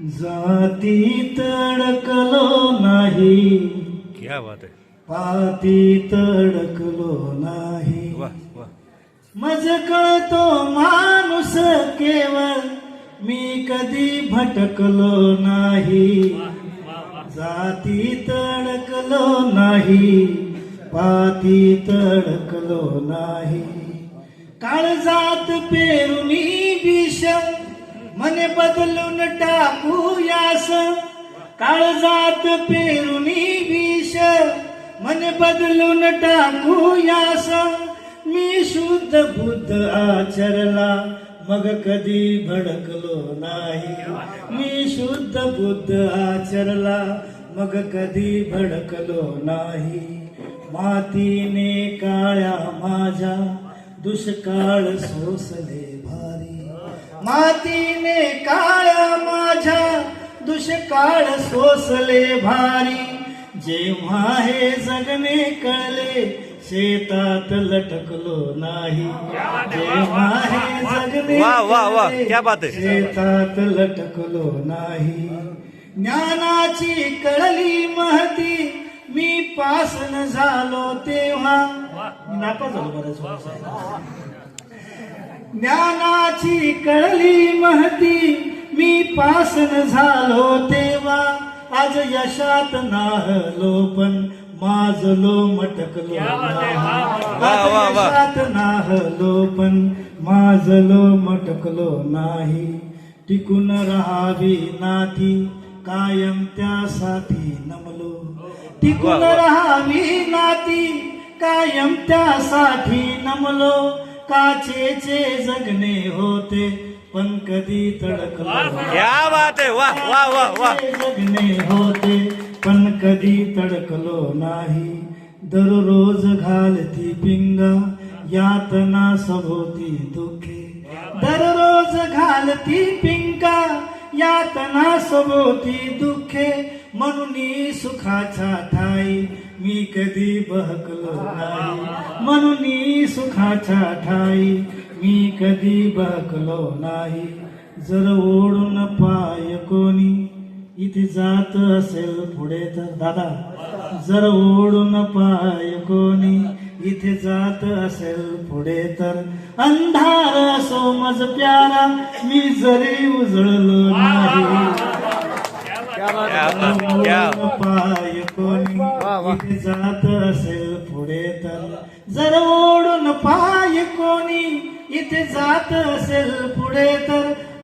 जातीत अडकलो नाही. क्या बात आहे. पातीत अडकलो नाही. मज कळतो माणूस केवळ मी कधी भटकलो नाही. जातीत अडकलो नाही. पातीत अडकलो नाही. काळजात पेरुनी विष मने बदलून टाकूयास. काळजात पेरुनी विष मने बदलून टाकूयास. मी शुद्ध बुद्ध आचरला मग कधी भडकलो नाही. मी शुद्ध बुद्ध आचरला मग कधी भडकलो नाही. मातीने काळ्या माझ्या दुष्काळ सोसले भारी. मातीने काळ्या माझ्या दुष्काळ सोसले भारी जेव्हा हे जगणे कळले शेतात लटकलो नाही जेव्हा हे जगणे. कळले, क्या बात आहे. शेतात लटकलो नाही ज्ञानाची कळली महती मी पासन झालो तेव्हा नापास झालो. ज्ञानाची कळली महती मी पासन झालो तेव्हा आज यशात नाहलो पण माजलो मटकलो नाही. वा, आज वा, वा. यशात नाहलो पण माजलो मटकलो नाही टिकून राहावी नाती कायम त्यासाठी नमलो टिकून. राहावी नाती कायम त्यासाठी नमलो काचेचे जगणे होते पण कधी तडकलो जगणे होते पण कधी तडकलो नाही. दररोज घालती पिंगा यातना सभोवती दुखे. दररोज घालती पिंका यातना सभोवती दुखे. म्हणून सुखाच्या ठाई मी कधी बहकलो नाही. म्हणून सुखाच्या ठाई मी कधी बहकलो नाही. जर ओढून पाय कोणी इथे जात असेल पुढे तर दादा जर ओढून पाय कोणी इथे जात असेल पुढे तर. अंधार असो मज प्यारा मी जरी उजळलो नाही. पाय कोणी जात असेल पुढे तर जर ओढून पाय कोणी इथे जात असेल पुढे तर